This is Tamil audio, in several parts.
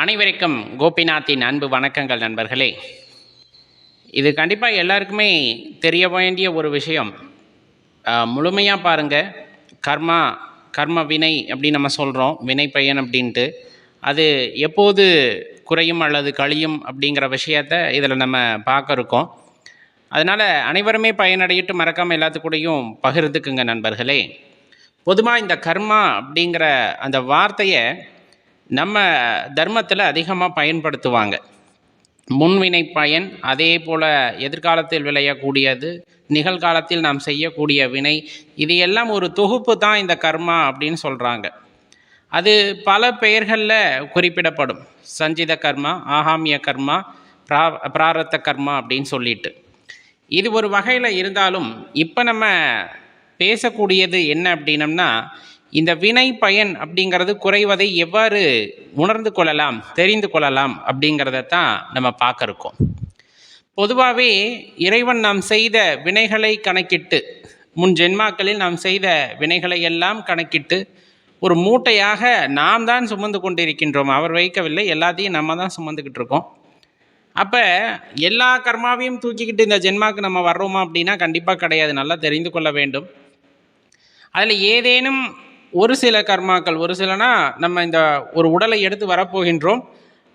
அனைவருக்கும் கோபிநாத்தின் அன்பு வணக்கங்கள் நண்பர்களே. இது கண்டிப்பாக எல்லாருக்குமே தெரிய வேண்டிய ஒரு விஷயம். முழுமையாக பாருங்கள் கர்மா கர்ம வினை அப்படின்னு நம்ம சொல்கிறோம் வினை பயன் அப்படின்ட்டு. அது எப்போது குறையும் அல்லது கழியும் அப்படிங்கிற விஷயத்த இதில் நம்ம பார்க்க இருக்கோம். அதனால் அனைவருமே பயனடையிட்டு மறக்காமல் எல்லாத்துக்கூடையும் பகிர்ந்துக்குங்க நண்பர்களே. பொதுவாக இந்த கர்மா அப்படிங்கிற அந்த வார்த்தையை நம்ம தர்மத்தில் அதிகமாக பயன்படுத்துவாங்க. முன்வினை பயன் அதே போல் எதிர்காலத்தில் விளையக்கூடியது நிகழ்காலத்தில் நாம் செய்யக்கூடிய வினை இது எல்லாம் ஒரு தொகுப்பு தான் இந்த கர்மா அப்படின்னு சொல்கிறாங்க அது பல பெயர்களில் குறிப்பிடப்படும். சஞ்சித கர்மா ஆகாமிய கர்மா பிரா பிராரத்த கர்மா அப்படின்னு சொல்லிட்டு. இது ஒரு வகையில் இருந்தாலும் இப்போ நம்ம பேசக்கூடியது என்ன அப்படின்னம்னா இந்த வினை பயன் அப்படிங்கிறது குறைவதை எவ்வாறு உணர்ந்து கொள்ளலாம் தெரிந்து கொள்ளலாம் அப்படிங்கிறத தான் நம்ம பார்க்க இருக்கோம். பொதுவாகவே இறைவன் நாம் செய்த வினைகளை கணக்கிட்டு முன் ஜென்மாக்களில் நாம் செய்த வினைகளை எல்லாம் கணக்கிட்டு ஒரு மூட்டையாக நாம் தான் சுமந்து கொண்டிருக்கின்றோம். அவர் வைக்கவில்லை எல்லாத்தையும் நம்ம தான் சுமந்துக்கிட்டு இருக்கோம். அப்போ எல்லா கர்மாவையும் தூக்கிக்கிட்டு இந்த ஜென்மாவுக்கு நம்ம வர்றோமா அப்படின்னா கண்டிப்பாக கிடையாது. நல்லா தெரிந்து கொள்ள வேண்டும். அதில் ஏதேனும் ஒரு சில கர்மாக்கள் ஒரு சிலனா நம்ம இந்த ஒரு உடலை எடுத்து வரப்போகின்றோம்.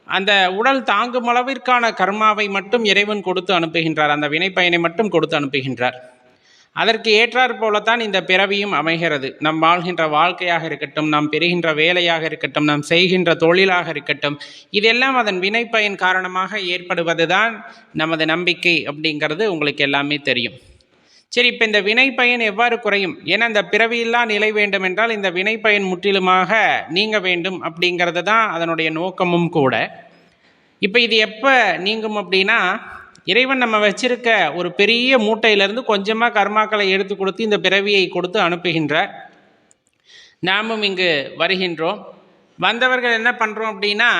அந்த உடல் தாங்கும் அளவிற்கான கர்மாவை மட்டும் இறைவன் கொடுத்து அனுப்புகின்றார். அந்த வினைப்பயனை மட்டும் கொடுத்து அனுப்புகின்றார். அதற்கு ஏற்றாற் போலத்தான் இந்த பிறவியும் அமைகிறது. நம் வாழ்கின்ற வாழ்க்கையாக இருக்கட்டும் நாம் பெறுகின்ற வேலையாக இருக்கட்டும் நாம் செய்கின்ற தொழிலாக இருக்கட்டும் இதெல்லாம் அதன் வினைப்பயன் காரணமாக ஏற்படுவதுதான் நமது நம்பிக்கை அப்படிங்கிறது உங்களுக்கு எல்லாமே தெரியும். சரி இப்போ இந்த வினை பயன் எவ்வாறு குறையும்? ஏன்னா இந்த பிறவியில்லா நிலை வேண்டும் என்றால் இந்த வினை பயன் முற்றிலுமாக நீங்க வேண்டும் அப்படிங்கிறது தான் அதனுடைய நோக்கமும் கூட. இப்போ இது எப்போ நீங்கும் அப்படின்னா இறைவன் நம்ம வச்சிருக்க ஒரு பெரிய மூட்டையிலேருந்து கொஞ்சமாக கர்மாக்களை எடுத்து கொடுத்து இந்த பிறவியை கொடுத்து அனுப்புகின்றார். நாமும் இங்கு வருகின்றோம். வந்தவர்கள் என்ன பண்ணுறோம் அப்படின்னா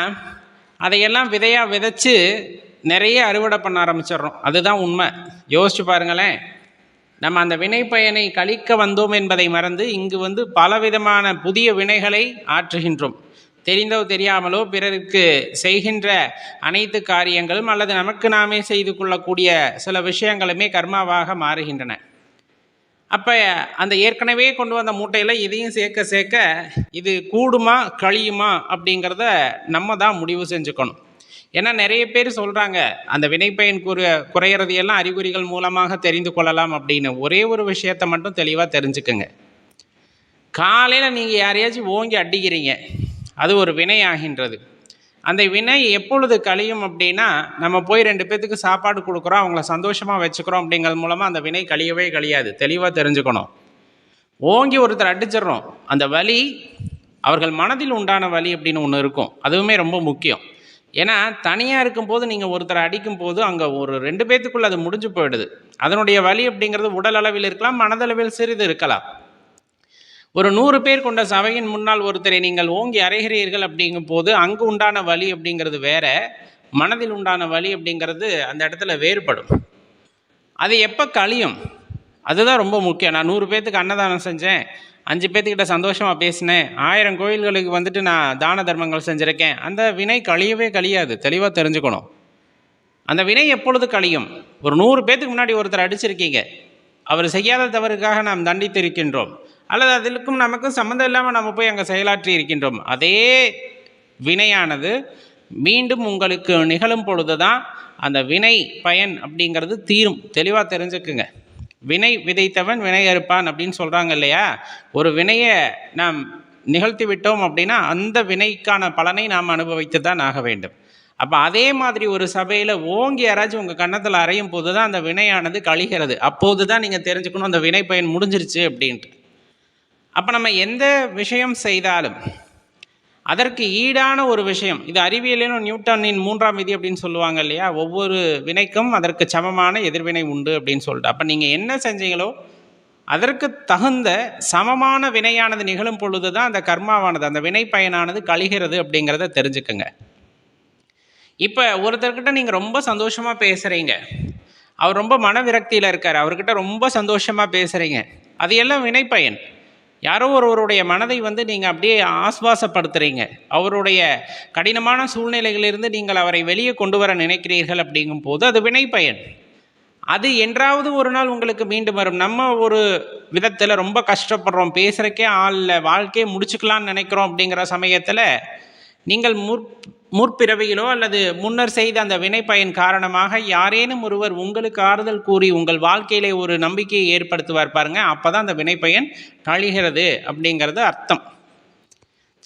அதையெல்லாம் விதையாக விதைச்சு நிறைய அறுவடை பண்ண ஆரம்பிச்சிடுறோம். அதுதான் உண்மை. யோசிச்சு பாருங்களேன். நம்ம அந்த வினை பயனை கழிக்க வந்தோம் என்பதை மறந்து இங்கு வந்து பலவிதமான புதிய வினைகளை ஆற்றுகின்றோம். தெரிந்தோ தெரியாமலோ பிறருக்கு செய்கின்ற அனைத்து காரியங்களும் அல்லது நமக்கு நாமே செய்து கொள்ளக்கூடிய சில விஷயங்களுமே கர்மாவாக மாறுகின்றன. அப்போ அந்த ஏற்கனவே கொண்டு வந்த மூட்டையில் இதையும் சேர்க்க சேர்க்க இது கூடுமா கழியுமா அப்படிங்கிறத நம்ம தான் முடிவு செஞ்சுக்கணும். ஏன்னா நிறைய பேர் சொல்கிறாங்க அந்த வினைப்பயன் குறை குறையிறது எல்லாம் அறிகுறிகள் மூலமாக தெரிந்து கொள்ளலாம் அப்படின்னு. ஒரே ஒரு விஷயத்தை மட்டும் தெளிவாக தெரிஞ்சுக்குங்க. காலையில் நீங்கள் யாரையாச்சும் ஓங்கி அடிக்கிறீங்க அது ஒரு வினை ஆகின்றது. அந்த வினை எப்பொழுது கழியும் அப்படின்னா நம்ம போய் ரெண்டு பேத்துக்கு சாப்பாடு கொடுக்குறோம் அவங்கள சந்தோஷமாக வச்சுக்கிறோம் அப்படிங்கிறது மூலமாக அந்த வினை கழியவே கழியாது. தெளிவாக தெரிஞ்சுக்கணும். ஓங்கி ஒருத்தர் அடிச்சிடுறோம் அந்த வலி அவர்கள் மனதில் உண்டான வலி அப்படின்னு ஒன்று இருக்கும். அதுவுமே ரொம்ப முக்கியம். ஏன்னா தனியாக இருக்கும்போது நீங்கள் ஒருத்தரை அடிக்கும் போது அங்கே ஒரு ரெண்டு பேத்துக்குள்ளே அது முடிஞ்சு போயிடுது. அதனுடைய வலி அப்படிங்கிறது உடல் அளவில் இருக்கலாம் மனதளவில் சிறிது இருக்கலாம். ஒரு நூறு பேர் கொண்ட சபையின் முன்னால் ஒருத்தரை நீங்கள் ஓங்கி அறைகிறீர்கள் அப்படிங்கும் போது அங்கு உண்டான வலி அப்படிங்கிறது வேற மனதில் உண்டான வலி அப்படிங்கிறது அந்த இடத்துல வேறுபடும். அது எப்போ கழியும்? அதுதான் ரொம்ப முக்கியம். நான் நூறு பேர்த்துக்கு அன்னதானம் செஞ்சேன். அஞ்சு பேர்த்துக்கிட்ட சந்தோஷமாக பேசினேன். ஆயிரம் கோயில்களுக்கு வந்துட்டு நான் தான தர்மங்கள் செஞ்சுருக்கேன். அந்த வினை கழியவே கழியாது. தெளிவாக தெரிஞ்சுக்கணும். அந்த வினை எப்பொழுது கழியும்? ஒரு நூறு பேர்த்துக்கு முன்னாடி ஒருத்தர் அடிச்சிருக்கீங்க. அவர் செய்யாத தவறுக்காக நாம் தண்டித்திருக்கின்றோம். அல்லது அதற்கும் நமக்கும் சம்மந்தம் இல்லாமல் நம்ம போய் அங்கே செயலாற்றி இருக்கின்றோம். அதே வினையானது மீண்டும் உங்களுக்கு நிகழும் பொழுது தான் அந்த வினை பயன் அப்படிங்கிறது தீரும். தெளிவாக தெரிஞ்சுக்குங்க. வினை விதைத்தவன் வினை அறுப்பான் அப்படின்னு சொல்கிறாங்க இல்லையா? ஒரு வினையை நாம் நிகழ்த்தி விட்டோம் அப்படின்னா அந்த வினைக்கான பலனை நாம் அனுபவித்து தான் ஆக வேண்டும். அப்போ அதே மாதிரி ஒரு சபையில் ஓங்கி யாராச்சும் உங்கள் கன்னத்தில் அறையும் போது தான் அந்த வினையானது கழிகிறது. அப்போது தான் நீங்கள் தெரிஞ்சுக்கணும் அந்த வினை பயன் முடிஞ்சிருச்சு அப்படின்ட்டு. அப்போ நம்ம எந்த விஷயம் செய்தாலும் அதற்கு ஈடான ஒரு விஷயம். இது அறிவியலிலும் நியூட்டனின் மூன்றாம் விதி அப்படின்னு சொல்லுவாங்க இல்லையா? ஒவ்வொரு வினைக்கும் அதற்கு சமமான எதிர்வினை உண்டு அப்படின்னு சொல்லிட்டு. அப்போ நீங்கள் என்ன செஞ்சீங்களோ அதற்கு தகுந்த சமமான வினையானது நிகழும் பொழுது தான் அந்த கர்மாவானது அந்த வினை பயனானது கழிகிறது அப்படிங்கிறத தெரிஞ்சுக்கோங்க. இப்போ ஒருத்தர்கிட்ட நீங்கள் ரொம்ப சந்தோஷமாக பேசுகிறீங்க அவர் ரொம்ப மன விரக்தியில் இருக்கார். அவர்கிட்ட ரொம்ப சந்தோஷமாக பேசுகிறீங்க அது எல்லாம் வினைப்பயன். யாரோ ஒருவருடைய மனதை வந்து நீங்கள் அப்படியே ஆஸ்வாசப்படுத்துகிறீங்க அவருடைய கடினமான சூழ்நிலைகளிலிருந்து நீங்கள் அவரை வெளியே கொண்டு வர நினைக்கிறீர்கள் அப்படிங்கும் போது அது வினை பயன் அது என்றாவது ஒரு நாள் உங்களுக்கு மீண்டும் வரும். நம்ம ஒரு விதத்தில் ரொம்ப கஷ்டப்படுறோம். பேசுகிறக்கே ஆள் இல்லை. வாழ்க்கையை முடிச்சுக்கலாம்னு நினைக்கிறோம் அப்படிங்கிற சமயத்தில் நீங்கள் முற் முற்பிறவியிலோ அல்லது முன்னர் செய்த அந்த வினை பயன் காரணமாக யாரேனும் ஒருவர் உங்களுக்கு ஆறுதல் கூறி உங்கள் வாழ்க்கையிலே ஒரு நம்பிக்கையை ஏற்படுத்துவார் பாருங்க. அப்போ தான் அந்த வினை பயன் கழிகிறது அப்படிங்கிறது அர்த்தம்.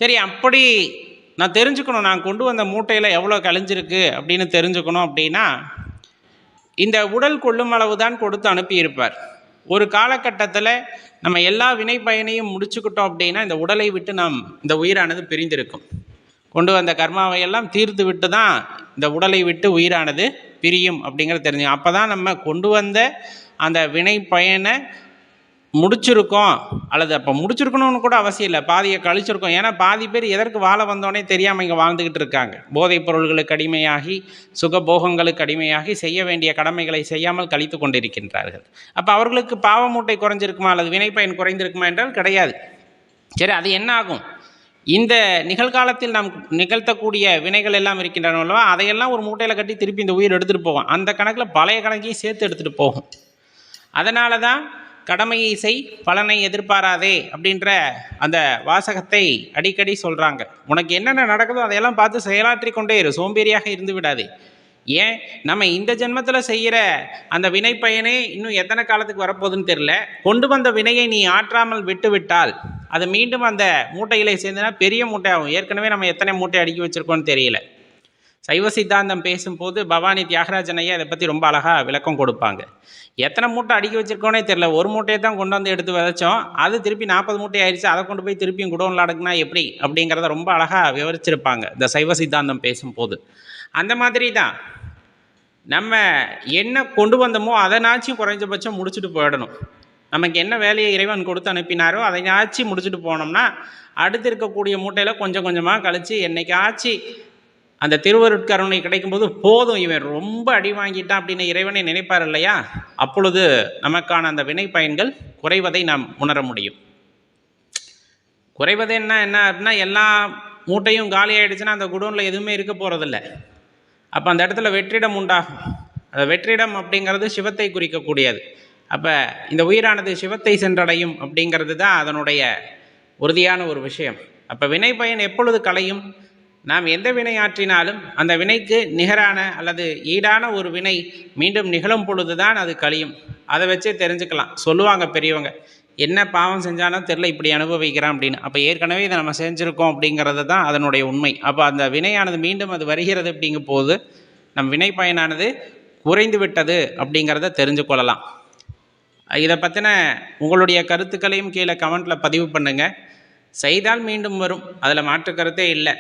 சரி அப்படி நான் தெரிஞ்சுக்கணும். நான் கொண்டு வந்த மூட்டையில் எவ்வளோ கழிஞ்சிருக்கு அப்படின்னு தெரிஞ்சுக்கணும் அப்படின்னா இந்த உடல் கொள்ளும் அளவு தான் கொடுத்து அனுப்பியிருப்பார். ஒரு காலகட்டத்தில் நம்ம எல்லா வினை பயனையும் முடிச்சுக்கிட்டோம் அப்படின்னா இந்த உடலை விட்டு நாம் இந்த உயிரானது பிரிந்திருக்கும். கொண்டு வந்த கர்மாவை எல்லாம் தீர்த்து விட்டு தான் இந்த உடலை விட்டு உயிரானது பிரியும் அப்படிங்கிறத தெரிஞ்சு அப்போ தான் நம்ம கொண்டு வந்த அந்த வினை பயனை முடிச்சிருக்கோம். அல்லது அப்போ முடிச்சிருக்கணும்னு கூட அவசியம் இல்லை. பாதியை கழிச்சிருக்கோம். ஏன்னா பாதி பேர் எதற்கு வாழ வந்தோடனே தெரியாமல் இங்கே வாழ்ந்துக்கிட்டு இருக்காங்க. போதைப் பொருள்களுக்கு அடிமையாகி சுகபோகங்களுக்கு அடிமையாகி செய்ய வேண்டிய கடமைகளை செய்யாமல் கழித்து கொண்டிருக்கின்றார்கள். அப்போ அவர்களுக்கு பாவமூட்டை குறைஞ்சிருக்குமா? அல்லது வினைப்பயன் குறைந்திருக்குமா? என்றால் கிடையாது. சரி அது என்ன ஆகும் இந்த நிகழ்காலத்தில் நாம் நிகழ்த்தக்கூடிய வினைகள் எல்லாம் இருக்கின்றன அல்லவா? அதையெல்லாம் ஒரு மூட்டையில் கட்டி திருப்பி இந்த உயிர் எடுத்துகிட்டு போவோம். அந்த கணக்கில் பழைய கணக்கையும் சேர்த்து எடுத்துகிட்டு போகும். அதனால தான் கடமையை செய் பலனை எதிர்பாராதே அப்படின்ற அந்த வாசகத்தை அடிக்கடி சொல்கிறாங்க உனக்கு என்னென்ன நடக்குதோ அதையெல்லாம் பார்த்து செயலாற்றி கொண்டே இரு. சோம்பேறியாக இருந்து விடாதே. ஏன்? நம்ம இந்த ஜென்மத்தில் செய்கிற அந்த வினை பயனே இன்னும் எத்தனை காலத்துக்கு வரப்போகுதுன்னு தெரில கொண்டு வந்த வினையை நீ ஆற்றாமல் விட்டுவிட்டால் அது மீண்டும் அந்த மூட்டையிலே சேர்ந்துனா பெரிய மூட்டை ஆகும் ஏற்கனவே நம்ம எத்தனை மூட்டை அடுக்கி வச்சுருக்கோன்னு தெரியல. சைவ சித்தாந்தம் பேசும்போது பவானி தியாகராஜன் ஐயா இதை பற்றி ரொம்ப அழகாக விளக்கம் கொடுப்பாங்க. எத்தனை மூட்டை அடிக்க வச்சிருக்கோனே தெரில ஒரு மூட்டையை தான் கொண்டு வந்து எடுத்து விதைச்சோம். அது திருப்பி நாற்பது மூட்டை ஆயிடுச்சு. அதை கொண்டு போய் திருப்பியும் குடோனில் அடக்குனா எப்படி? அப்படிங்கிறத ரொம்ப அழகாக விவரிச்சிருப்பாங்க இந்த சைவ சித்தாந்தம் பேசும்போது. அந்த மாதிரி தான். நம்ம என்ன கொண்டு வந்தோமோ அதனாச்சும் குறைஞ்சபட்சம் முடிச்சுட்டு போயிடணும். நமக்கு என்ன வேலையை இறைவன் கொடுத்து அனுப்பினாரோ அதையாச்சும் முடிச்சுட்டு போனோம்னா அடுத்து இருக்கக்கூடிய மூட்டையில் கொஞ்சம் கொஞ்சமாக கழித்து என்னைக்காச்சு அந்த திருவருட்கருணை கிடைக்கும்போது போதும் இவன். ரொம்ப அடி வாங்கிட்டான் அப்படின்னு இறைவனை நினைப்பார் இல்லையா? அப்பொழுது நமக்கான அந்த வினை பயன்கள் குறைவதை நாம் உணர முடியும். குறைவது என்ன என்ன அப்படின்னா எல்லா மூட்டையும் காலி ஆகிடுச்சுன்னா அந்த குடோனில் எதுவுமே இருக்க போகிறதில்ல அப்போ அந்த இடத்துல வெற்றிடம் உண்டாகும். அந்த வெற்றிடம் அப்படிங்கிறது சிவத்தை குறிக்கக்கூடியது. அப்போ இந்த உயிரானது சிவத்தை சென்றடையும் அப்படிங்கிறது தான் அதனுடைய உறுதியான ஒரு விஷயம். அப்போ வினை பயன் எப்பொழுது கலையும்? நாம் எந்த வினை ஆற்றினாலும் அந்த வினைக்கு நிகரான அல்லது ஈடான ஒரு வினை மீண்டும் நிகழும் பொழுது தான் அது கழியும். அதை வச்சே தெரிஞ்சுக்கலாம். சொல்லுவாங்க பெரியவங்க என்ன பாவம் செஞ்சாலும் தெரில இப்படி அனுபவிக்கிறான் அப்படின்னு. அப்போ ஏற்கனவே இதை நம்ம செஞ்சுருக்கோம் அப்படிங்கிறது தான் அதனுடைய உண்மை. அப்போ அந்த வினையானது மீண்டும் அது வருகிறது அப்படிங்கும் போது நம் வினை பயனானது குறைந்து விட்டது அப்படிங்கிறத தெரிஞ்சு கொள்ளலாம். இதை பற்றின உங்களுடைய கருத்துக்களையும் கீழே கமெண்ட்டில் பதிவு பண்ணுங்கள் செய்தால் மீண்டும் வரும். அதில் மாற்று கருத்தே இல்லை.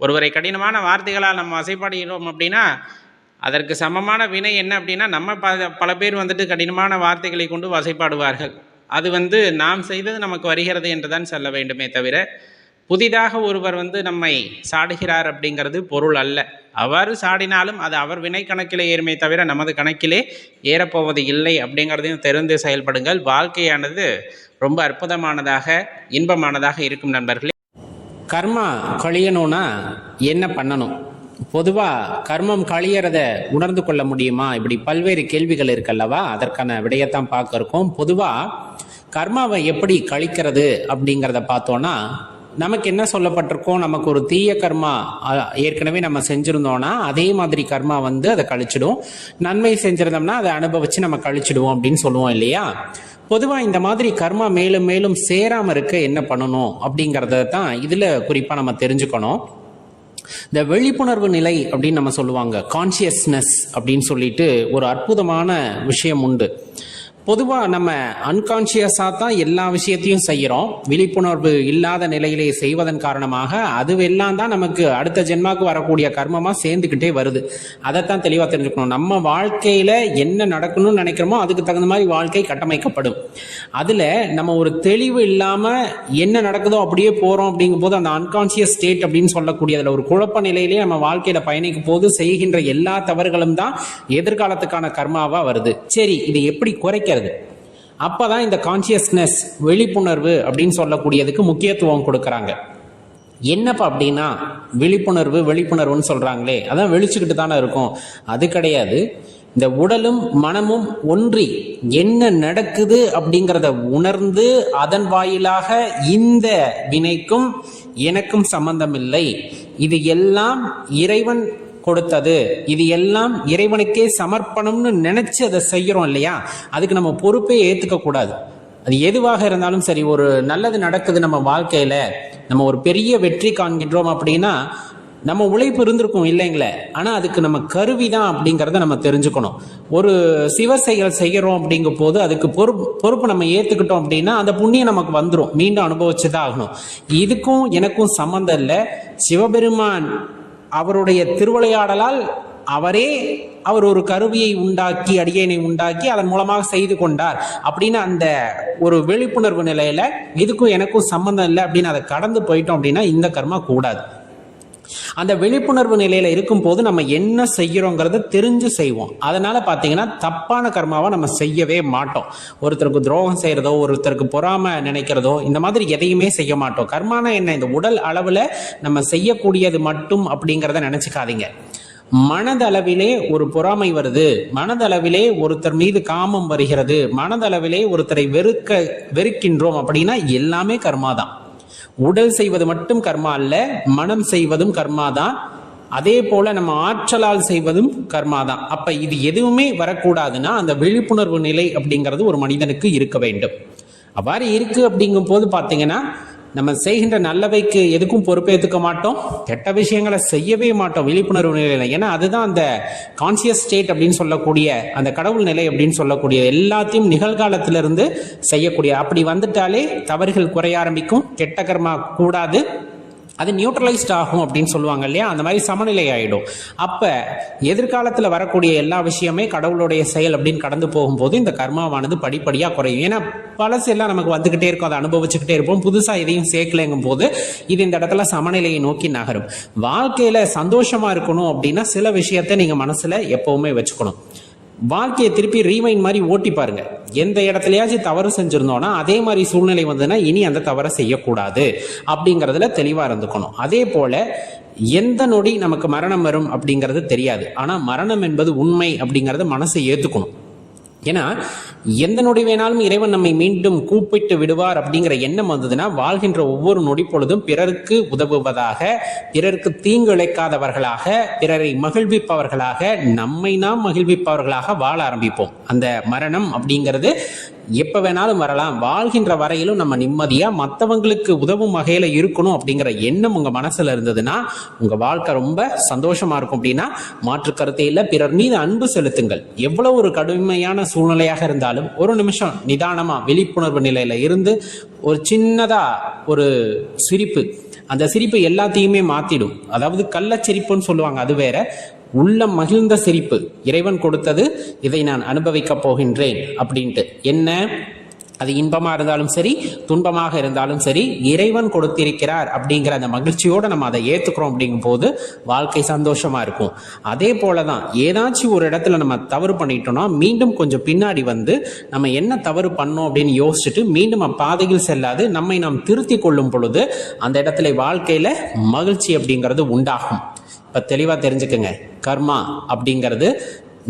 ஒருவரை கடினமான வார்த்தைகளால் நம்ம வசைப்படுகிறோம் அப்படின்னா அதற்கு சமமான வினை என்ன அப்படின்னா நம்ம ப பல பேர் வந்துட்டு கடினமான வார்த்தைகளை கொண்டு வசைப்பாடுவார்கள் அது வந்து நாம் செய்தது நமக்கு வருகிறது என்று தான் சொல்ல வேண்டுமே தவிர புதிதாக ஒருவர் வந்து நம்மை சாடுகிறார் அப்படிங்கிறது பொருள் அல்ல. அவ்வாறு சாடினாலும் அது அவர் வினை கணக்கிலே ஏறுமே தவிர நமது கணக்கிலே ஏறப்போவது இல்லை அப்படிங்கிறதையும் தெரிந்து செயல்படுங்கள். வாழ்க்கையானது ரொம்ப அற்புதமானதாக இன்பமானதாக இருக்கும் நண்பர்களே. கர்மா கழியணும்னா என்ன பண்ணணும்? பொதுவாக கர்மம் கழியறத உணர்ந்து கொள்ள முடியுமா? இப்படி பல்வேறு கேள்விகள் இருக்கல்லவா? அதற்கான விடையத்தான் பார்க்க இருக்கோம். பொதுவாக கர்மாவை எப்படி கழிக்கிறது அப்படிங்கிறத பார்த்தோன்னா நமக்கு என்ன சொல்லப்பட்டிருக்கோம்? நமக்கு ஒரு தீய கர்மா ஏற்கனவே நம்ம செஞ்சிருந்தோம்னா அதே மாதிரி கர்மா வந்து அதை கழிச்சிடும். நன்மை செஞ்சிருந்தோம்னா அதை அனுபவிச்சு நம்ம கழிச்சிடுவோம் அப்படின்னு சொல்லுவோம் இல்லையா? பொதுவாக இந்த மாதிரி கர்மா மேலும் மேலும் சேராமல் இருக்க என்ன பண்ணணும் அப்படிங்கிறத தான் இதில் குறிப்பாக நம்ம தெரிஞ்சுக்கணும். இந்த விழிப்புணர்வு நிலை அப்படின்னு நம்ம சொல்லுவாங்க. கான்சியஸ்னஸ் அப்படின்னு சொல்லிட்டு ஒரு அற்புதமான விஷயம் உண்டு. பொதுவாக நம்ம அன்கான்சியஸாக தான் எல்லா விஷயத்தையும் செய்கிறோம் விழிப்புணர்வு இல்லாத நிலையிலே செய்வதன் காரணமாக அதுவெல்லாம் தான் நமக்கு அடுத்த ஜென்மாவுக்கு வரக்கூடிய கர்மமாக சேர்ந்துக்கிட்டே வருது. அதைத்தான் தெளிவாக தெரிஞ்சுக்கணும். நம்ம வாழ்க்கையில் என்ன நடக்கணும்னு நினைக்கிறோமோ அதுக்கு தகுந்த மாதிரி வாழ்க்கை கட்டமைக்கப்படும். அதில் நம்ம ஒரு தெளிவு இல்லாமல் என்ன நடக்குதோ அப்படியே போகிறோம் அப்படிங்கும் போது அந்த அன்கான்சியஸ் ஸ்டேட் அப்படின்னு சொல்லக்கூடிய அதில் ஒரு குழப்ப நிலையிலே நம்ம வாழ்க்கையில் பயணிக்கும் போது செய்கின்ற எல்லா தவறுகளும் தான் எதிர்காலத்துக்கான கர்மாவாக வருது. சரி இது எப்படி குறைக்கிறது? அப்போ தான் இந்த கான்சியஸ்னஸ் விழிப்புணர்வு அப்படின்னு சொல்லக்கூடியதுக்கு முக்கியத்துவம் கொடுக்குறாங்க. என்னப்பா அப்படின்னா விழிப்புணர்வு விழிப்புணர்வுன்னு சொல்கிறாங்களே அதான் வெளிச்சுக்கிட்டு தானே இருக்கும். அது கிடையாது. இந்த உடலும் மனமும் ஒன்றி என்ன நடக்குது அப்படிங்கிறத உணர்ந்து அதன் வாயிலாக இந்த வினைக்கும் எனக்கும் சம்பந்தமில்லை. இது எல்லாம் இறைவன் கொடுத்தது. இது எல்லாம் இறைவனுக்கே சமர்ப்பணம்னு நினைச்சு அதை செய்யறோம் இல்லையா? அதுக்கு நம்ம பொறுப்பே ஏத்துக்க கூடாது. அது எதுவாக இருந்தாலும் சரி ஒரு நல்லது நடக்குது நம்ம வாழ்க்கையில நம்ம ஒரு பெரிய வெற்றி காண்கின்றோம் அப்படின்னா நம்ம உழைப்பு இருந்திருக்கும் இல்லைங்களே? ஆனா அதுக்கு நம்ம கருவி தான் அப்படிங்கிறத நம்ம தெரிஞ்சுக்கணும். ஒரு சிவ செயல் செய்யறோம் அப்படிங்கும் போது அதுக்கு பொறுப்பு பொறுப்பு நம்ம ஏத்துக்கிட்டோம் அப்படின்னா அந்த புண்ணியம் நமக்கு வந்துடும் மீண்டும் அனுபவிச்சுதான் ஆகணும். இதுக்கும் எனக்கும் சம்மந்தம் இல்லை. சிவபெருமான் அவருடைய திருவிளையாடலால் அவரே அவர் ஒரு கருவியை உண்டாக்கி அடியனை உண்டாக்கி அதன் மூலமாக செய்து கொண்டார். அப்படின்னு அந்த ஒரு விழிப்புணர்வு நிலையில இதுக்கும் எனக்கும் சம்மந்தம் இல்லை அப்படின்னு அதை கடந்து போயிட்டோம் அப்படின்னா இந்த கர்மா கூடாது. அந்த விழிப்புணர்வு நிலையில இருக்கும் போது நம்ம என்ன செய்யறோங்கிறத தெரிஞ்சு செய்வோம். அதனால பாத்தீங்கன்னா தப்பான கர்மாவை நம்ம செய்யவே மாட்டோம். ஒருத்தருக்கு துரோகம் செய்யறதோ ஒருத்தருக்கு பொறாம நினைக்கிறதோ இந்த மாதிரி எதையுமே செய்ய மாட்டோம். கர்மானா என்ன? இந்த உடல் அளவுல நம்ம செய்யக்கூடியது மட்டும் அப்படிங்கிறத நினைச்சுக்காதீங்க. மனதளவிலே ஒரு பொறாமை வருது. மனதளவிலே ஒருத்தர் மீது காமம் வருகிறது. மனதளவிலே ஒருத்தரை வெறுக்க வெறுக்கின்றோம் அப்படின்னா எல்லாமே கர்மா தான் உடல் செய்வது மட்டும் கர்மா அல்ல மனம் செய்வதும் கர்மா தான். அதே போல நம்ம ஆற்றலால் செய்வதும் கர்மா தான். அப்ப இது எதுவுமே வரக்கூடாதுன்னா அந்த விழிப்புணர்வு நிலை அப்படிங்கிறது ஒரு மனிதனுக்கு இருக்க வேண்டும். அவ்வாறு இருக்கு அப்படிங்கும் போது பாத்தீங்கன்னா நம்ம செய்கின்ற நல்லவைக்கு எதுக்கும் பொறுப்பேற்றுக்க மாட்டோம் கெட்ட விஷயங்களை செய்யவே மாட்டோம் விழிப்புணர்வு நிலையில. ஏன்னா அதுதான் அந்த கான்சியஸ் ஸ்டேட் அப்படின்னு சொல்லக்கூடிய அந்த கடவுள் நிலை அப்படின்னு சொல்லக்கூடிய எல்லாத்தையும் நிகழ்காலத்திலிருந்து செய்யக்கூடிய. அப்படி வந்துட்டாலே தவறுகள் குறைய ஆரம்பிக்கும் கெட்ட கர்மா கூடாது. அது நியூட்ரலைஸ்ட் ஆகும் அப்படின்னு சொல்லுவாங்க இல்லையா? அந்த மாதிரி சமநிலை ஆகிடும் அப்போ எதிர்காலத்தில் வரக்கூடிய எல்லா விஷயமே கடவுளுடைய செயல் அப்படின்னு கடந்து போகும்போது இந்த கர்மாவானது படிப்படியாக குறையும். ஏன்னா பழசு எல்லாம் நமக்கு வந்துக்கிட்டே இருக்கும். அதை அனுபவிச்சுக்கிட்டே இருப்போம். புதுசாக எதையும் சேர்க்கலைங்கும் போது இது இந்த இடத்துல சமநிலையை நோக்கி நகரும். வாழ்க்கையில் சந்தோஷமாக இருக்கணும் அப்படின்னா சில விஷயத்தை நீங்கள் மனசில் எப்போவுமே வச்சுக்கணும். வாழ்க்கையை திருப்பி ரீவைண்ட் மாதிரி ஓட்டி பாருங்க. எந்த இடத்துலயாச்சும் தவறு செஞ்சிருந்தோம்னா அதே மாதிரி சூழ்நிலை வந்ததுன்னா இனி அந்த தவறை செய்யக்கூடாது அப்படிங்கிறதுல தெளிவா இருந்துக்கணும். அதே போல எந்த நொடி நமக்கு மரணம் வரும் அப்படிங்கிறது தெரியாது. ஆனா மரணம் என்பது உண்மை அப்படிங்கறத மனசை ஏத்துக்கணும். ஏன்னா எந்த நொடி வேணாலும் இறைவன் நம்மை மீண்டும் கூப்பிட்டு விடுவார் அப்படிங்கிற எண்ணம் வந்ததுன்னா வாழ்கின்ற ஒவ்வொரு நொடி பொழுதும் பிறருக்கு உதவுவதாக பிறருக்கு தீங்கு இழைக்காதவர்களாக பிறரை மகிழ்விப்பவர்களாக நம்மை நாம் மகிழ்விப்பவர்களாக வாழ ஆரம்பிப்போம். அந்த மரணம் அப்படிங்கிறது எப்ப வேணாலும் வரலாம். வாழ்கின்ற வரையிலும் நம்ம நிம்மதியா மற்றவங்களுக்கு உதவும் வகையில இருக்கணும் அப்படிங்கிற எண்ணம் உங்க மனசுல இருந்ததுன்னா உங்க வாழ்க்கை ரொம்ப சந்தோஷமா இருக்கும் அப்படின்னா மாற்று கருத்தை இல்ல. பிறர் மீது அன்பு செலுத்துங்கள். எவ்வளவு ஒரு கடுமையான சூழ்நிலையாக இருந்தாலும் ஒரு நிமிஷம் நிதானமா விழிப்புணர்வு நிலையில இருந்து ஒரு சின்னதா ஒரு சிரிப்பு. அந்த சிரிப்பு எல்லாத்தையுமே மாத்திடும். அதாவது கள்ளச்சிரிப்புன்னு சொல்லுவாங்க அது வேற. உள்ளம் மகிழ்ந்த சிரிப்பு. இறைவன் கொடுத்தது இதை நான் அனுபவிக்கப் போகின்றேன். அப்படின்ட்டு. என்ன? அது இன்பமாக இருந்தாலும் சரி துன்பமாக இருந்தாலும் சரி இறைவன் கொடுத்திருக்கிறார் அப்படிங்கிற அந்த மகிழ்ச்சியோடு நம்ம அதை ஏற்றுக்கிறோம் அப்படிங்கும் போது வாழ்க்கை சந்தோஷமாக இருக்கும். அதே போலதான் ஏதாச்சும் ஒரு இடத்துல நம்ம தவறு பண்ணிட்டோம்னா மீண்டும் கொஞ்சம் பின்னாடி வந்து நம்ம என்ன தவறு பண்ணோம் அப்படின்னு யோசிச்சுட்டு மீண்டும் பாதையில் செல்லாது நம்மை நாம் திருத்தி கொள்ளும் பொழுது அந்த இடத்துல வாழ்க்கையில் மகிழ்ச்சி அப்படிங்கிறது உண்டாகும். இப்போ தெளிவாக தெரிஞ்சுக்கங்க. கர்மா அப்படிங்கிறது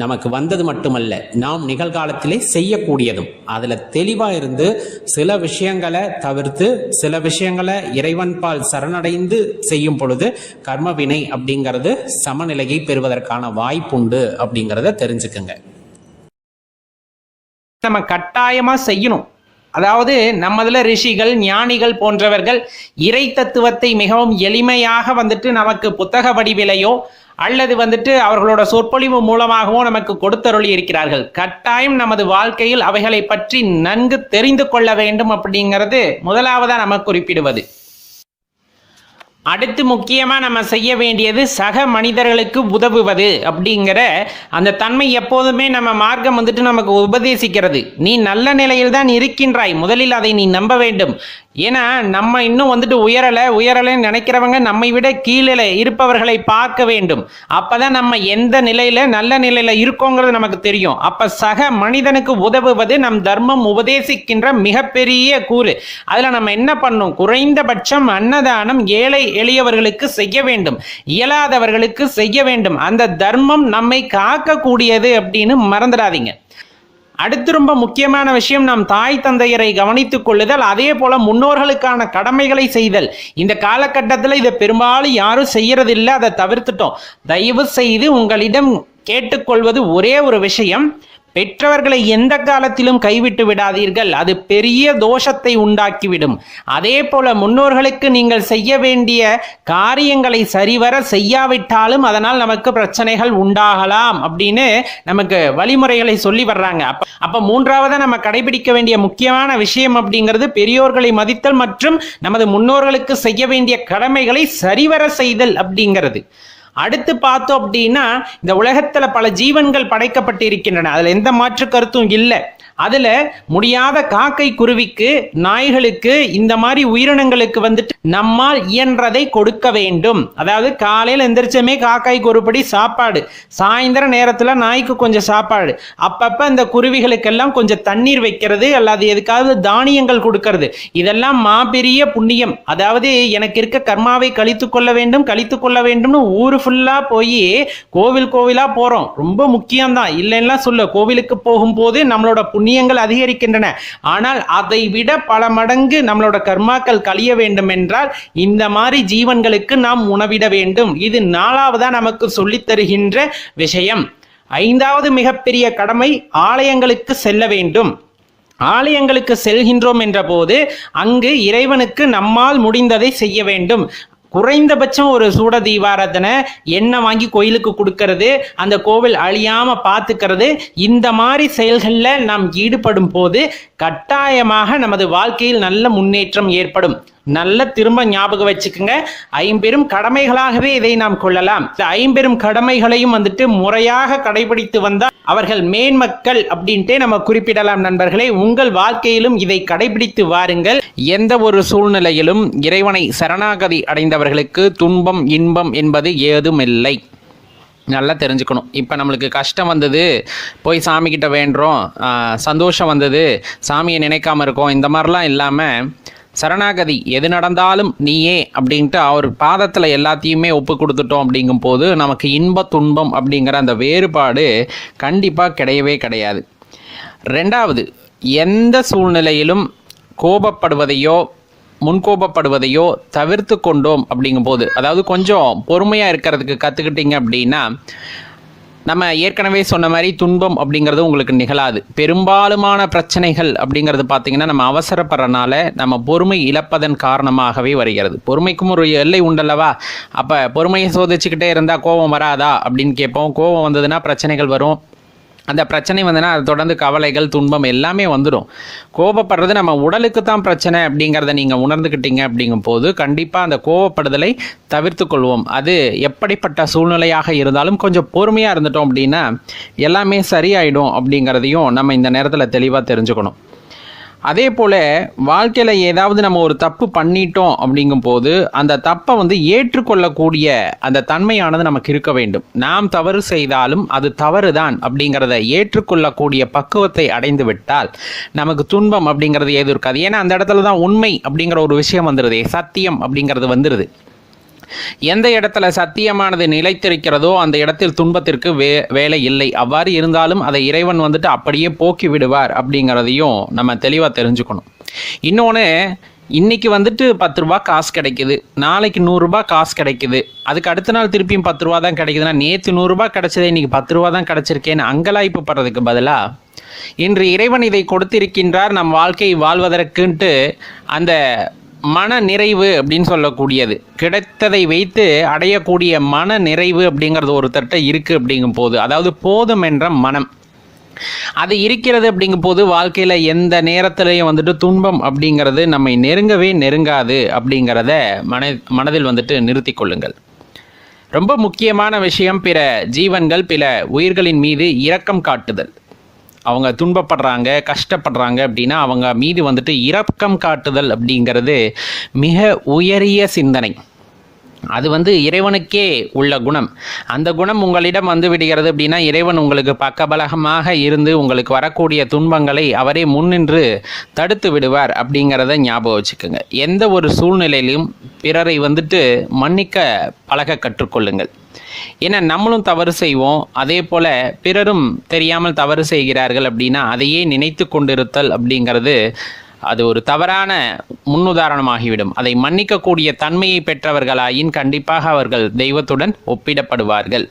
நமக்கு வந்தது மட்டுமல்ல நாம் நிகழ்காலத்திலே செய்யக்கூடியதும். அதில் தெளிவாக இருந்து சில விஷயங்களை தவிர்த்து சில விஷயங்களை இறைவன் பால் சரணடைந்து செய்யும் பொழுது கர்ம வினை அப்படிங்கிறது சமநிலையை பெறுவதற்கான வாய்ப்புண்டு அப்படிங்கிறத தெரிஞ்சுக்குங்க. நம்ம கட்டாயமாக செய்யணும். அதாவது நம்மதுல ரிஷிகள் ஞானிகள் போன்றவர்கள் இறை தத்துவத்தை மிகவும் எளிமையாக வந்துட்டு நமக்கு புத்தக வடிவிலையோ அல்லது வந்துட்டு அவர்களோட சொற்பொழிவு மூலமாகவோ நமக்கு கொடுத்தருளி இருக்கிறார்கள். கட்டாயம் நமது வாழ்க்கையில் அவைகளை பற்றி நன்கு தெரிந்து கொள்ள வேண்டும் அப்படிங்கிறது முதலாவதா நம்ம குறிப்பிடுவது. அடுத்து முக்கியமாக நம்ம செய்ய வேண்டியது சக மனிதர்களுக்கு உதவுவது அப்படிங்கிற அந்த தன்மை எப்போதுமே நம்ம மார்க்கம் வந்துட்டு நமக்கு உபதேசிக்கிறது. நீ நல்ல நிலையில் தான் இருக்கின்றாய். முதலில் அதை நீ நம்ப வேண்டும். ஏன்னா நம்ம இன்னும் வந்துட்டு உயரலை உயரலைன்னு நினைக்கிறவங்க நம்மை விட கீழே இருப்பவர்களை பார்க்க வேண்டும். அப்பதான் நம்ம எந்த நிலையில நல்ல நிலையில இருக்கோங்கிறது நமக்கு தெரியும். அப்ப சக மனிதனுக்கு உதவுவது நம் தர்மம் உபதேசிக்கின்ற மிகப்பெரிய கூறு. அதுல நம்ம என்ன பண்ணணும் குறைந்தபட்சம் அன்னதானம் ஏழை எளியவர்களுக்கு செய்ய வேண்டும். இயலாதவர்களுக்கு செய்ய வேண்டும். அந்த தர்மம் நம்மை காக்கக்கூடியது அப்படின்னு மறந்துடாதீங்க. அடுத்து ரொம்ப முக்கியமான விஷயம் நம் தாய் தந்தையரை கவனித்துக் கொள்ளுதல் அதே போல முன்னோர்களுக்கான கடமைகளை செய்தல். இந்த காலகட்டத்தில் இதை பெரும்பாலும் யாரும் செய்யறதில்லை அதை தவிர்த்துட்டோம். தயவு செய்து உங்களிடம் கேட்டுக்கொள்வது ஒரே ஒரு விஷயம். பெற்றவர்களை எந்த காலத்திலும் கைவிட்டு விடாதீர்கள். அது பெரிய தோஷத்தை உண்டாக்கிவிடும். அதே போல முன்னோர்களுக்கு நீங்கள் செய்ய வேண்டிய காரியங்களை சரிவர செய்யாவிட்டாலும் அதனால் நமக்கு பிரச்சனைகள் உண்டாகலாம் அப்படின்னு நமக்கு வழிமுறைகளை சொல்லி வர்றாங்க. அப்ப அப்ப நம்ம கடைபிடிக்க வேண்டிய முக்கியமான விஷயம் அப்படிங்கிறது பெரியோர்களை மதித்தல் மற்றும் நமது முன்னோர்களுக்கு செய்ய வேண்டிய கடமைகளை சரிவர செய்தல் அப்படிங்கிறது. அடுத்து பார்த்தோம் அப்படின்னா இந்த உலகத்துல பல ஜீவன்கள் படைக்கப்பட்டிருக்கின்றன. அதுல எந்த மாற்று கருத்தும் இல்லை. அதுல முடியாத காக்கை குருவிக்கு நாய்களுக்கு இந்த மாதிரி உயிரினங்களுக்கு வந்துட்டு நம்மால் இயன்றதை கொடுக்க வேண்டும். அதாவது காலையில் எந்திரிச்சமே காக்காய்க்கு ஒருபடி சாப்பாடு. சாயந்தர நேரத்தில் நாய்க்கு கொஞ்சம் சாப்பாடு. அப்பப்போ இந்த குருவிகளுக்கெல்லாம் கொஞ்சம் தண்ணீர் வைக்கிறது அல்லது எதுக்காவது தானியங்கள் கொடுக்கறது. இதெல்லாம் மாபெரிய புண்ணியம். அதாவது எனக்கு இருக்க கர்மாவை கழித்து கொள்ள வேண்டும் கழித்து கொள்ள வேண்டும்னு ஊர் ஃபுல்லாக போய் கோவில் கோவிலாக போகிறோம் ரொம்ப முக்கியம்தான். இல்லைன்னா சொல்ல கோவிலுக்கு போகும்போது நம்மளோட புண்ணியங்கள் அதிகரிக்கின்றன. ஆனால் அதை விட பல மடங்கு நம்மளோட கர்மாக்கள் கழிய வேண்டும் என்றால் இந்த மாதிரி ஜீவன்களுக்கு நாம் உணவிட வேண்டும். இது நாலாவதா நமக்கு சொல்லித் தருகின்ற விஷயம். ஐந்தாவது மிகப்பெரிய கடமை ஆலயங்களுக்கு செல்ல வேண்டும். ஆலயங்களுக்கு செல்கின்றோம் என்ற போது அங்கு இறைவனுக்கு நம்மால் முடிந்ததை செய்ய வேண்டும். குறைந்தபட்சம் ஒரு சூட தீபாராதனை எண்ணெய் வாங்கி கோயிலுக்கு கொடுக்கறது அந்த கோவில் அழியாம பார்த்துக்கிறது இந்த மாதிரி செயல்களில் நாம் ஈடுபடும் போது கட்டாயமாக நமது வாழ்க்கையில் நல்ல முன்னேற்றம் ஏற்படும். நல்ல திரும்ப ஞாபகம் வச்சுக்கோங்க. ஐம்பெரும் கடமைகளாகவே இதை நாம் கொள்ளலாம். இந்த ஐம்பெரும் கடமைகளையும் வந்துட்டு முறையாக கடைபிடித்து வந்தால் அவர்கள் மேன்மக்கள் அப்படின்ட்டு நம்ம குறிப்பிடலாம் நண்பர்களே. உங்கள் வாழ்க்கையிலும் இதை கடைபிடித்து வாருங்கள். எந்த ஒரு சூழ்நிலையிலும் இறைவனை சரணாகதி அடைந்தவர்களுக்கு துன்பம் இன்பம் என்பது ஏதும் இல்லை நல்லா தெரிஞ்சுக்கணும். இப்போ நம்மளுக்கு கஷ்டம் வந்தது போய் சாமிக்கிட்ட வேண்டுறோம் சந்தோஷம் வந்தது சாமியை நினைக்காம இருக்கோம் இந்த மாதிரிலாம் இல்லாமல் சரணாகதி எது நடந்தாலும் நீயே அப்படின்ட்டு அவர் பாதத்தில் எல்லாத்தையுமே ஒப்பு கொடுத்துட்டோம் அப்படிங்கும்போது நமக்கு இன்ப துன்பம் அப்படிங்கிற அந்த வேறுபாடு கண்டிப்பாக கிடையவே கிடையாது. ரெண்டாவது எந்த சூழ்நிலையிலும் கோபப்படுவதையோ முன்கோபப்படுவதையோ தவிர்த்து கொண்டோம் அப்படிங்கும்போது அதாவது கொஞ்சம் பொறுமையாக இருக்கிறதுக்கு கற்றுக்கிட்டீங்க அப்படின்னா நம்ம ஏற்கனவே சொன்ன மாதிரி துன்பம் அப்படிங்கிறது உங்களுக்கு நிகழாது. பெரும்பாலுமான பிரச்சனைகள் அப்படிங்கிறது பார்த்தீங்கன்னா நம்ம அவசரப்படுறனால நம்ம பொறுமை இழப்பதன் காரணமாகவே வருகிறது. பொறுமைக்கும் ஒரு எல்லை உண்டல்லவா? அப்போ பொறுமையை சோதிச்சுக்கிட்டே இருந்தால் கோபம் வராதா அப்படின்னு கேட்போம். கோபம் வந்ததுன்னா பிரச்சனைகள் வரும். அந்த பிரச்சனை வந்துன்னா அது தொடர்ந்து கவலைகள் துன்பம் எல்லாமே வந்துடும். கோபப்படுறது நம்ம உடலுக்கு தான் பிரச்சனை அப்படிங்கிறத நீங்கள் உணர்ந்துக்கிட்டீங்க அப்படிங்கும் போது கண்டிப்பாக அந்த கோபப்படுதலை தவிர்த்து கொள்வோம் அது எப்படிப்பட்ட சூழ்நிலையாக இருந்தாலும் கொஞ்சம் பொறுமையாக இருந்துட்டோம் அப்படின்னா எல்லாமே சரியாயிடும் அப்படிங்கிறதையும் நம்ம இந்த நேரத்தில் தெளிவாக தெரிஞ்சுக்கணும். அதே போல் வாழ்க்கையில் ஏதாவது நம்ம ஒரு தப்பு பண்ணிட்டோம் அப்படிங்கும்போது அந்த தப்பை வந்து ஏற்றுக்கொள்ளக்கூடிய அந்த தன்மையானது நமக்கு இருக்க வேண்டும். நாம் தவறு செய்தாலும் அது தவறு தான் அப்படிங்கிறத ஏற்றுக்கொள்ளக்கூடிய பக்குவத்தை அடைந்து விட்டால் நமக்கு துன்பம் அப்படிங்கிறது எதுவும் இருக்காது. ஏன்னா அந்த இடத்துல தான் உண்மை அப்படிங்கிற ஒரு விஷயம் வந்துடுது சத்தியம் அப்படிங்கிறது வந்துடுது எந்த இடத்துல சத்தியமானது நிலைத்திருக்கிறதோ அந்த இடத்தில் துன்பத்திற்கு வே வேலை இல்லை. அவ்வாறு இருந்தாலும் அதை இறைவன் வந்துட்டு அப்படியே போக்கி விடுவார் அப்படிங்கிறதையும் நம்ம தெளிவாக தெரிஞ்சுக்கணும். இன்னொன்று இன்னைக்கு வந்துட்டு பத்து ரூபா காசு கிடைக்குது. நாளைக்கு நூறுரூபா காசு கிடைக்குது. அதுக்கு அடுத்த நாள் திருப்பியும் பத்து ரூபா தான் கிடைக்குதுன்னா நேற்று நூறுரூபா கிடைச்சதே இன்னைக்கு பத்து ரூபா தான் கிடைச்சிருக்கேன்னு அங்கலாய்ப்பு படுறதுக்கு பதிலாக இன்று இறைவன் இதை கொடுத்திருக்கின்றார் நம் வாழ்க்கை வாழ்வதற்குன்ட்டு அந்த மன நிறைவு அப்படின்னு சொல்லக்கூடியது. கிடைத்ததை வைத்து அடையக்கூடிய மன நிறைவு அப்படிங்கிறது ஒருத்தர்கிட்ட இருக்குது அப்படிங்கும் போது அதாவது போதும் என்ற மனம். அது இருக்கிறது அப்படிங்கும் போது வாழ்க்கையில் எந்த நேரத்திலையும் வந்துட்டு துன்பம் அப்படிங்கிறது நம்மை நெருங்கவே நெருங்காது அப்படிங்கிறத மன மனதில் வந்துட்டு நிறுத்தி கொள்ளுங்கள். ரொம்ப முக்கியமான விஷயம் பிற ஜீவன்கள் பிற உயிர்களின் மீது இரக்கம் காட்டுதல். அவங்க துன்பப்படுறாங்க கஷ்டப்படுறாங்க அப்படின்னா அவங்க மீது வந்துட்டு இரக்கம் காட்டுதல் அப்படிங்கிறது மிக உயரிய சிந்தனை. அது வந்து இறைவனுக்கே உள்ள குணம். அந்த குணம் உங்களிடம் வந்து விடுகிறது அப்படின்னா இறைவன் உங்களுக்கு பக்கபலகமாக இருந்து உங்களுக்கு வரக்கூடிய துன்பங்களை அவரே முன்னின்று தடுத்து விடுவார் அப்படிங்கிறத ஞாபகம் வச்சுக்கோங்க. எந்த ஒரு சூழ்நிலையிலும் பிறரை வந்துட்டு மன்னிக்க பழக கற்றுக்கொள்ளுங்கள். ஏன்னா நம்மளும் தவறு செய்வோம். அதே போல் பிறரும் தெரியாமல் தவறு செய்கிறார்கள் அப்படின்னா அதையே நினைத்து கொண்டிருத்தல் அப்படிங்கிறது அது ஒரு தவறான முன்னுதாரணமாகிவிடும். அதை மன்னிக்கக்கூடிய தன்மையை பெற்றவர்களாயின் கண்டிப்பாக அவர்கள் தெய்வத்துடன் ஒப்பிடப்படுவார்கள்.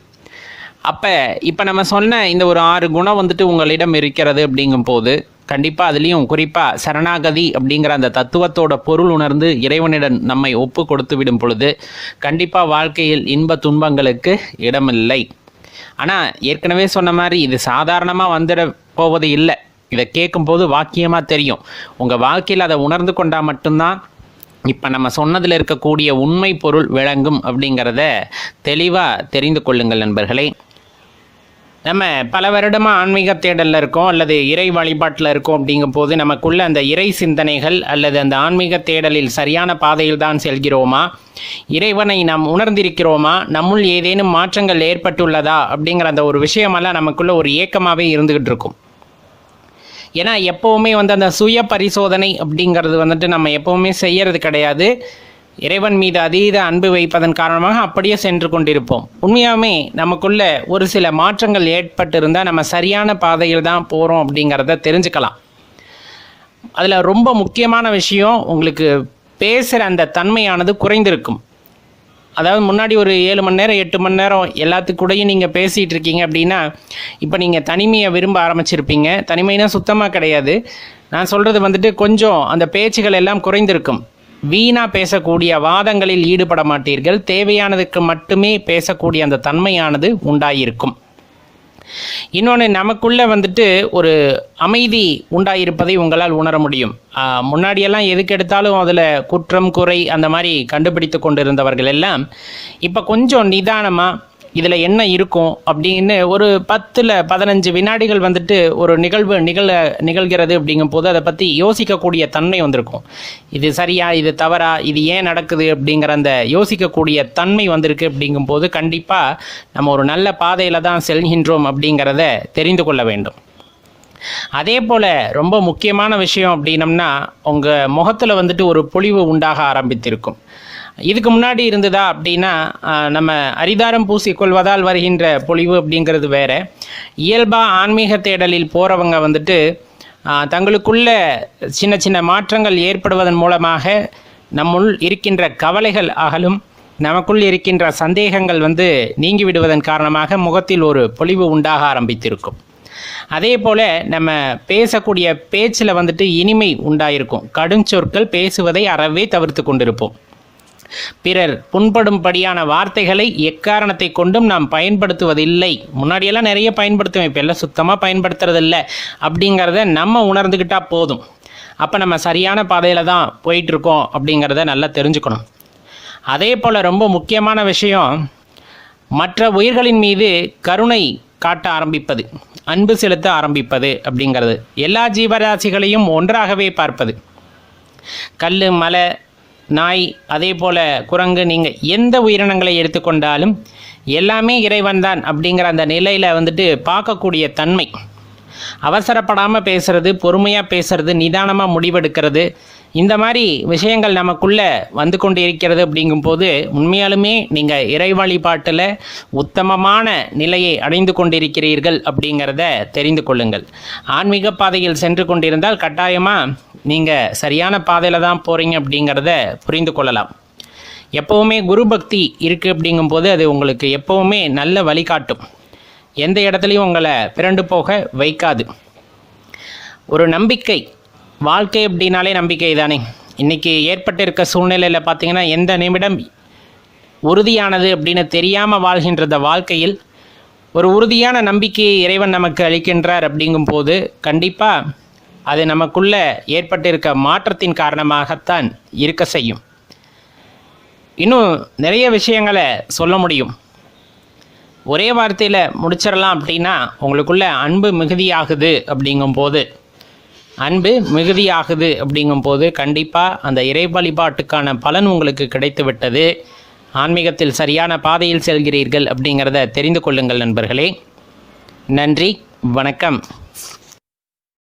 அப்போ இப்போ நம்ம சொன்ன இந்த ஒரு ஆறு குணம் வந்துட்டு உங்களிடம் இருக்கிறது அப்படிங்கும்போது கண்டிப்பாக அதுலேயும் குறிப்பாக சரணாகதி அப்படிங்கிற அந்த தத்துவத்தோட பொருள் உணர்ந்து இறைவனிடம் நம்மை ஒப்பு கொடுத்து விடும் பொழுது கண்டிப்பாக வாழ்க்கையில் இன்ப துன்பங்களுக்கு இடமில்லை. ஆனால் ஏற்கனவே சொன்ன மாதிரி இது சாதாரணமாக வந்துட போவது இல்லை. இதை கேட்கும்போது வாக்கியமாக தெரியும். உங்கள் வாழ்க்கையில் அதை உணர்ந்து கொண்டால் மட்டும்தான் இப்போ நம்ம சொன்னதில் இருக்கக்கூடிய உண்மை பொருள் விளங்கும் அப்படிங்கிறத தெளிவாக தெரிந்து கொள்ளுங்கள் நண்பர்களே. நம்ம பல வருடமாக ஆன்மீக தேடலில் இருக்கோம் அல்லது இறை வழிபாட்டில் இருக்கோம் அப்படிங்கும் போது நமக்குள்ள அந்த இறை சிந்தனைகள் அல்லது அந்த ஆன்மீக தேடலில் சரியான பாதையில் தான் செல்கிறோமா? இறைவனை நாம் உணர்ந்திருக்கிறோமா? நம்முள் ஏதேனும் மாற்றங்கள் ஏற்பட்டுள்ளதா? அப்படிங்கிற அந்த ஒரு விஷயமெல்லாம் நமக்குள்ள ஒரு ஏக்கமாகவே இருந்துகிட்டு இருக்கும். ஏன்னா எப்போவுமே வந்து அந்த சுய பரிசோதனை அப்படிங்கிறது வந்துட்டு நம்ம எப்போவுமே செய்யறது கிடையாது. இறைவன் மீது அதீத அன்பு வைப்பதன் காரணமாக அப்படியே சென்று கொண்டிருப்போம். உண்மையாகவே நமக்குள்ள ஒரு சில மாற்றங்கள் ஏற்பட்டிருந்தால் நம்ம சரியான பாதையில் தான் போகிறோம் அப்படிங்கிறத தெரிஞ்சுக்கலாம். அதில் ரொம்ப முக்கியமான விஷயம் உங்களுக்கு பேசுகிற அந்த தன்மையானது குறைந்திருக்கும். அதாவது முன்னாடி ஒரு ஏழு மணி நேரம் எட்டு மணி நேரம் எல்லாத்துக்கூடையும் நீங்கள் பேசிகிட்டு இருக்கீங்க அப்படின்னா இப்போ நீங்கள் தனிமையை விரும்ப ஆரம்பிச்சிருப்பீங்க. தனிமைனா சுத்தமாக கிடையாது. நான் சொல்கிறது வந்துட்டு கொஞ்சம் அந்த பேச்சுகள் எல்லாம் குறைந்திருக்கும். வீணாக பேசக்கூடிய வாதங்களில் ஈடுபட மாட்டீர்கள். தேவையானதுக்கு மட்டுமே பேசக்கூடிய அந்த தன்மையானது உண்டாயிருக்கும். இன்னொன்று நமக்குள்ள வந்துட்டு ஒரு அமைதி உண்டாயிருப்பதை உங்களால் உணர முடியும். முன்னாடியெல்லாம் எதுக்கு எடுத்தாலும் அதில் குற்றம் குறை அந்த மாதிரி கண்டுபிடித்து கொண்டிருந்தவர்கள் எல்லாம் இப்போ கொஞ்சம் நிதானமாக இதில் என்ன இருக்கும் அப்படின்னு ஒரு பத்தில் பதினஞ்சு வினாடிகள் வந்துட்டு ஒரு நிகழ்வு நிகழ நிகழ்கிறது அப்படிங்கும் போது அதை பற்றி யோசிக்கக்கூடிய தன்மை வந்திருக்கும். இது சரியா இது தவறா இது ஏன் நடக்குது அப்படிங்கிற அந்த யோசிக்கக்கூடிய தன்மை வந்திருக்கு அப்படிங்கும்போது கண்டிப்பாக நம்ம ஒரு நல்ல பாதையில் தான் செல்கின்றோம் அப்படிங்கிறத தெரிந்து கொள்ள வேண்டும். அதே போல் ரொம்ப முக்கியமான விஷயம் அப்படின்னம்னா உங்கள் முகத்தில் வந்துட்டு ஒரு பொழிவு உண்டாக ஆரம்பித்திருக்கும். இதுக்கு முன்னாடி இருந்ததா அப்படின்னா நம்ம அரிதாரம் பூசிக்கொள்வதால் வருகின்ற பொழிவு அப்படிங்கிறது வேற. இயல்பாக ஆன்மீக தேடலில் போகிறவங்க வந்துட்டு தங்களுக்குள்ள சின்ன சின்ன மாற்றங்கள் ஏற்படுவதன் மூலமாக நம்முள் இருக்கின்ற கவலைகள் அகலும் நமக்குள் இருக்கின்ற சந்தேகங்கள் வந்து நீங்கிவிடுவதன் காரணமாக முகத்தில் ஒரு பொழிவு உண்டாக ஆரம்பித்திருக்கும். அதே போல் நம்ம பேசக்கூடிய பேச்சில் வந்துட்டு இனிமை உண்டாயிருக்கும். கடுஞ்சொற்கள் பேசுவதை அறவே தவிர்த்து கொண்டிருப்போம். பிறர் புண்படும்படியான வார்த்தைகளை எக்காரணத்தை கொண்டும் நாம் பயன்படுத்துவதில்லை. முன்னாடியெல்லாம் நிறைய பயன்படுத்துவேன் இப்போ எல்லாம் சுத்தமாக பயன்படுத்துறதில்ல. அப்படிங்கிறத நம்ம உணர்ந்துக்கிட்டால் போதும். அப்போ நம்ம சரியான பாதையில் தான் போயிட்டுருக்கோம் அப்படிங்கிறத நல்லா தெரிஞ்சுக்கணும். அதே போல் ரொம்ப முக்கியமான விஷயம் மற்ற உயிர்களின் மீது கருணை காட்ட ஆரம்பிப்பது அன்பு செலுத்த ஆரம்பிப்பது அப்படிங்கிறது. எல்லா ஜீவராசிகளையும் ஒன்றாகவே பார்ப்பது. கல் மலை நாய் அதே போல் குரங்கு நீங்கள் எந்த உயிரினங்களை எடுத்துக்கொண்டாலும் எல்லாமே இறைவன் தான் அப்படிங்கிற அந்த நிலையில் வந்துட்டு பார்க்கக்கூடிய தன்மை. அவசரப்படாமல் பேசுறது பொறுமையாக பேசுறது நிதானமாக முடிவெடுக்கிறது இந்த மாதிரி விஷயங்கள் நமக்குள்ளே வந்து கொண்டு இருக்கிறது அப்படிங்கும்போது உண்மையாலுமே நீங்கள் இறை வழிபாட்டில் உத்தமமான நிலையை அடைந்து கொண்டிருக்கிறீர்கள் அப்படிங்கிறத தெரிந்து கொள்ளுங்கள். ஆன்மீக பாதையில் சென்று கொண்டிருந்தால் கட்டாயமாக நீங்கள் சரியான பாதையில் தான் போகிறீங்க அப்படிங்கிறத புரிந்து கொள்ளலாம். எப்போவுமே குரு பக்தி இருக்குது அப்படிங்கும்போது அது உங்களுக்கு எப்போவுமே நல்ல வழிகாட்டும். எந்த இடத்துலையும் உங்களை பிறண்டு போக வைக்காது. ஒரு நம்பிக்கை வாழ்க்கை அப்படின்னாலே நம்பிக்கை தானே. இன்றைக்கி ஏற்பட்டிருக்க சூழ்நிலையில் பார்த்தீங்கன்னா எந்த நிமிடம் உறுதியானது அப்படின்னு தெரியாமல் வாழ்கின்ற வாழ்க்கையில் ஒரு உறுதியான நம்பிக்கையை இறைவன் நமக்கு அளிக்கின்றார் அப்படிங்கும்போது கண்டிப்பாக அது நமக்குள்ள ஏற்பட்டிருக்க மாற்றத்தின் காரணமாகத்தான் இருக்க செய்யும். இன்னும் நிறைய விஷயங்களை சொல்ல முடியும். ஒரே வார்த்தையில் முடிச்சிடலாம் அப்படின்னா உங்களுக்குள்ள அன்பு மிகுதியாகுது அப்படிங்கும்போது அன்பு மிகுதியாகுது அப்படிங்கும்போது கண்டிப்பாக அந்த இறை வழிபாட்டுக்கான பலன் உங்களுக்கு கிடைத்து விட்டது ஆன்மீகத்தில் சரியான பாதையில் செல்கிறீர்கள் அப்படிங்கிறத தெரிந்து கொள்ளுங்கள் நண்பர்களே. நன்றி வணக்கம்.